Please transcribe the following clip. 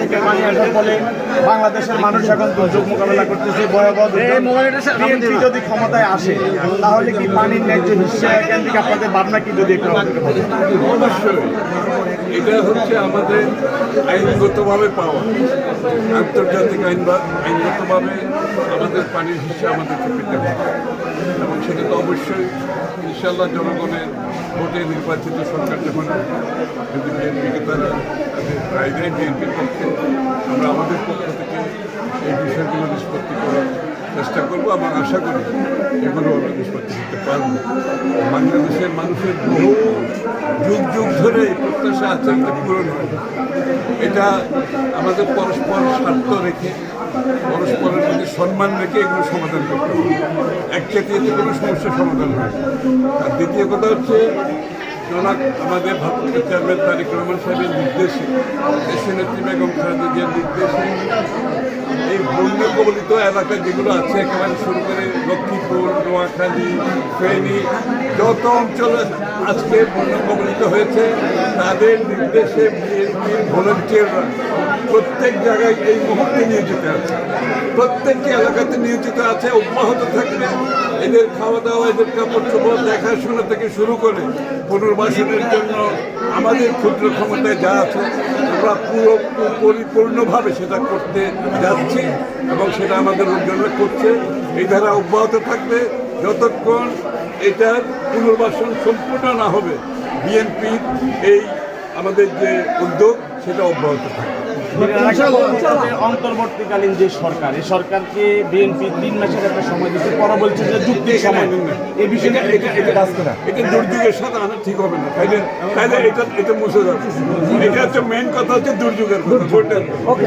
থেকে বাংলাদেশের মানুষ এখন দুর্যোগ মোকাবেলা করতেছে ভয়াবহ যদি ক্ষমতায় আসে তাহলে কি পানির ন্যায্য হিসেবে কেন্দ্রিক আপনাদের ভাবনা কি যদি অবশ্যই এটা হচ্ছে আমাদের আইনগতভাবে পাওয়া আন্তর্জাতিক আইন আইনগতভাবে আমাদের পানির হিসেবে আমাদেরকে পেতে হবে এবং সেটা তো অবশ্যই ইনশাল্লাহ জনগণের ভোটে নির্বাচিত সরকার যখন যদি বিএনপিকে তারা তাদের রায় দেয় বিএনপির পক্ষে, আমরা আমাদের পক্ষ থেকে এই বিষয়গুলো নিষ্পত্তি করার চেষ্টা করব এবং আশা করি এগুলো আমরা নিষ্পত্তি করতে পারব। বাংলাদেশের মানুষের বহু যুগ যুগ ধরে এই প্রত্যাশা আছে এটা পূরণ এটা আমাদের পরস্পর স্বার্থ রেখে পরস্পরের প্রতি সম্মান রেখে এগুলো সমাধান করতে হবে। এক জাতীয়তে কোনো সমস্যার সমাধান হয়। আর দ্বিতীয় কথা হচ্ছে জনাব আমাদের ভারতের চেয়ারম্যান তারিক রহমান সাহেবের নির্দেশে দেশের নেত্রী বেগম খালেদা নির্দেশে এই বন্যা কবলিত এলাকা যেগুলো আছে, একেবারে শুরু করে লক্ষ্মীপুর, নোয়াখালী, ফেনী, যত অঞ্চলে আজকে বন্যা কবলিত হয়েছে, তাদের নির্দেশে বিএনপির ভলেন্টিয়াররা প্রত্যেক জায়গায় এই মুহূর্তে নিয়োজিত আছে। প্রত্যেকটি এলাকাতে নিয়োজিত আছে, অব্যাহত থাকবে। এদের খাওয়া দাওয়া এদের কাপড় চোপড় দেখাশোনা থেকে শুরু করে পুনর্বাসনের জন্য আমাদের ক্ষুদ্র ক্ষমতায় যা আছে আমরা পুরো পরিপূর্ণভাবে সেটা করতে যাচ্ছি এবং সেটা আমাদের লোকজনরা করছে। এই ধারা অব্যাহত থাকবে। যতক্ষণ এটার পুনর্বাসন সম্পূর্ণ না হবে, বিএনপির এই আমাদের যে উদ্যোগ, সেটা অব্যাহত থাকবে। অন্তর্বর্তীকালীন যে সরকার এই সরকারকে বিএনপি তিন মাসের একটা সময় দিচ্ছে পরে বলছে যে যুক্তি সময়। এই বিষয়ে এটা এটা এটা এটা দুর্যোগের সাথে আনা ঠিক হবে না। তাইলে তাইলে এটা এটা মুছে যাবে এটা হচ্ছে মেন কথা হচ্ছে দুর্যোগের কথা। ভোটের